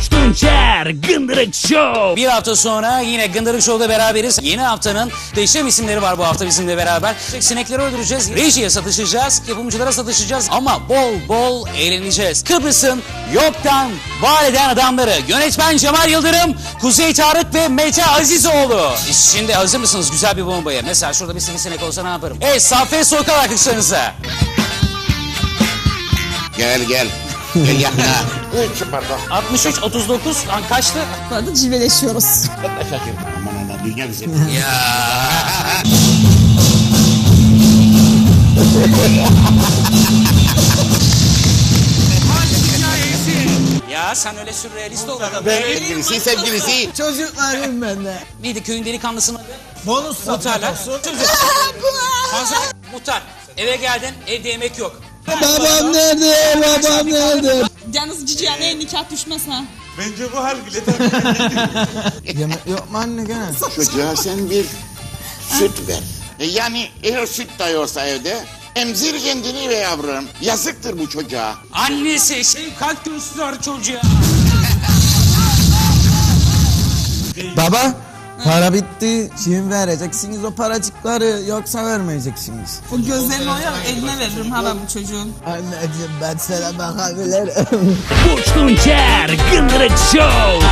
Barış Tunçer Gındırık Show. Bir hafta sonra yine Gındırık Show'da beraberiz. Yeni haftanın değişen isimleri var bu hafta bizimle beraber. Sinekleri öldüreceğiz, rejiye satışacağız, yapımcılara satışacağız ama bol bol eğleneceğiz. Kıbrıs'ın yoktan var eden adamları yönetmen Cemal Yıldırım, Kuzey Tarık ve Mete Azizoğlu. Şimdi hazır mısınız güzel bir bombaya? Mesela şurada bir sinek olsa ne yaparım? Evet Safiye Soykal arkadaşlarınıza. Gel gel. gel yanına. 63 pardon. 63, 39 lan kaçtı? Burada cilveleşiyoruz. Ben de şaşırdım. Aman Allah dünya güzeli. ya. Ya sen öyle sürrealist ol adam. Ben sevgilisi, sevgilisi. Çocuklarım ben de. Neydi köyün delikanlısının adı? Bonus Muhtarlar. Çocuk. Pazar. Muhtar. Eve geldin, evde yemek yok. Babam nerede? Cici'ye nikah düşmez ha. Bence bu hal bile Yemek yok mu anne gene? Çocuğa sen bir süt ver. E Yani eğer süt dayıyorsa evde emzir kendini ve yavrum. Yazıktır bu çocuğa. Annesi şefkat göster çocuğa. Baba para bitti. Şimdi vereceksiniz o paracıkları yoksa vermeyeceksiniz. O gözlerini oyar eline veririm ha ben bu çocuğun. Anneciğim ben sana bakabilirim. Burç Tunçer Gındırık Show.